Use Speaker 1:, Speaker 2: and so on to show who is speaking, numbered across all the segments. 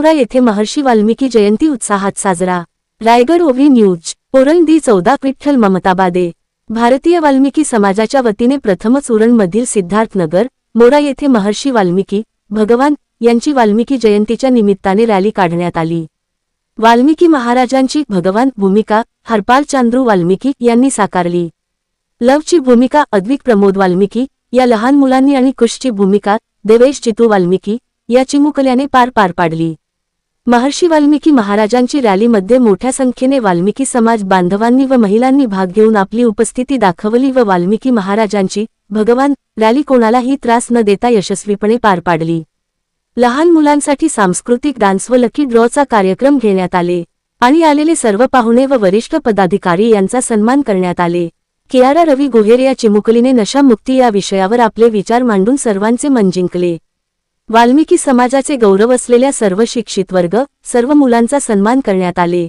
Speaker 1: मोरा येथे महर्षी वाल्मिकी जयंती उत्साहात साजरा. रायगड ओव्ही न्यूज ओरण दी चौदा विठ्ठल ममताबादे भारतीय वाल्मिकी समाजाच्या वतीने प्रथमच उरणमधील सिद्धार्थनगर मोरा येथे महर्षी वाल्मिकी भगवान यांची वाल्मिकी जयंतीच्या निमित्ताने रॅली काढण्यात आली. वाल्मिकी महाराजांची भगवान भूमिका हरपाल चांद्रू वाल्मिकी यांनी साकारली. लवची भूमिका अद्विक प्रमोद वाल्मिकी या लहान मुलांनी आणि कुशची भूमिका देवेश चितू वाल्मिकी या चिमुकल्याने पार पार पाडली. महर्षी वाल्मिकी महाराजांची रॅलीमध्ये मोठ्या संख्येने वाल्मिकी समाज बांधवांनी व महिलांनी भाग घेऊन आपली उपस्थिती दाखवली व वाल्मिकी महाराजांची भगवान रॅली कोणालाही त्रास न देता यशस्वीपणे पार पाडली. लहान मुलांसाठी सांस्कृतिक डान्स व लकी ड्रॉचा कार्यक्रम घेण्यात आले आणि आलेले सर्व पाहुणे व वरिष्ठ पदाधिकारी यांचा सन्मान करण्यात आले. कियारा रवी गोहेर या चिमुकलीने नशामुक्ती या विषयावर आपले विचार मांडून सर्वांचे मन जिंकले. वाल्मिकी समाजाचे गौरव असलेल्या सर्व शिक्षित वर्ग सर्व मुलांचा सन्मान करण्यात आले.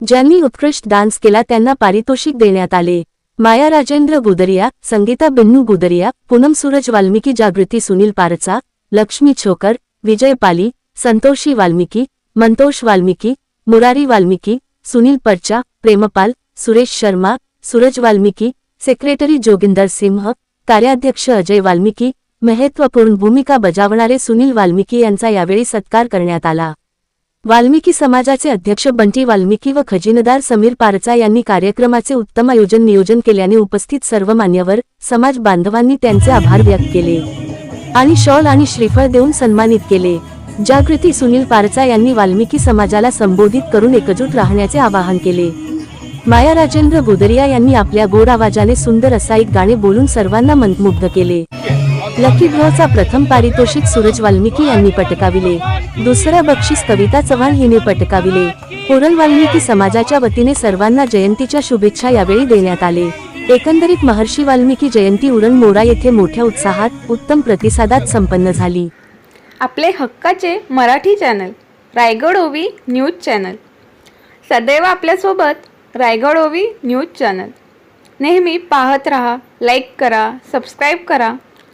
Speaker 1: ज्यांनी उत्कृष्ट डान्स केला त्यांना पारितोषिक देण्यात आले. माया राजेंद्र गुदरिया संगीता बिन्नू गुदरिया पूनम सूरज वाल्मिकी जागृती सुनील पारचा लक्ष्मी छोकर विजय पाली संतोषी वाल्मिकी मंतोष वाल्मिकी मुरारी वाल्मिकी सुनील परचा प्रेमपाल सुरेश शर्मा सूरज वाल्मिकी सेक्रेटरी जोगिंदर सिंह कार्याध्यक्ष अजय वाल्मिकी महत्त्वपूर्ण भूमिका बजावणारे सुनील वाल्मिकी यांचा यावेळी सत्कार करण्यात आला. वाल्मिकी समाजाचे अध्यक्ष बंटी वाल्मिकी व खजिनदार समीर पारचा यांनी कार्यक्रमाचे उत्तम आयोजन नियोजन केल्याने उपस्थित सर्व मान्यवर समाज बांधवांनी त्यांचे आभार व्यक्त केले. आणि शॉल आणि श्रीफळ देऊन सन्मानित केले. जागृती सुनील पारचा यांनी वाल्मिकी समाजाला संबोधित करून एकजूट राहण्याचे आवाहन केले. माया राजेंद्र गुदरिया यांनी आपल्या गोड आवाजाने सुंदर असा एक गाणे बोलून सर्वांना मंत्रमुग्ध केले. लकी ड्रॉचा प्रथम पारितोषिक सूरज वाल्मिकी यांनी पटकाविले. दुसरा बक्षीस कविता चव्हाण हिने पटकाविले. कोरल वाल्मिकी समाजाच्या वतीने सर्वांना जयंतीच्या शुभेच्छा यावेळी देण्यात आले. एकंदरीत महर्षी वाल्मिकी जयंती उरण मोरा येथे मोठ्या उत्साहात उत्तम प्रतिसादात संपन्न झाली.
Speaker 2: आपले हक्काचे मराठी चॅनल रायगड ओवी न्यूज चॅनल. सदैव आपल्यासोबत रायगड ओवी न्यूज चॅनल. नेहमी पाहत रहा लाईक करा सबस्क्राईब करा.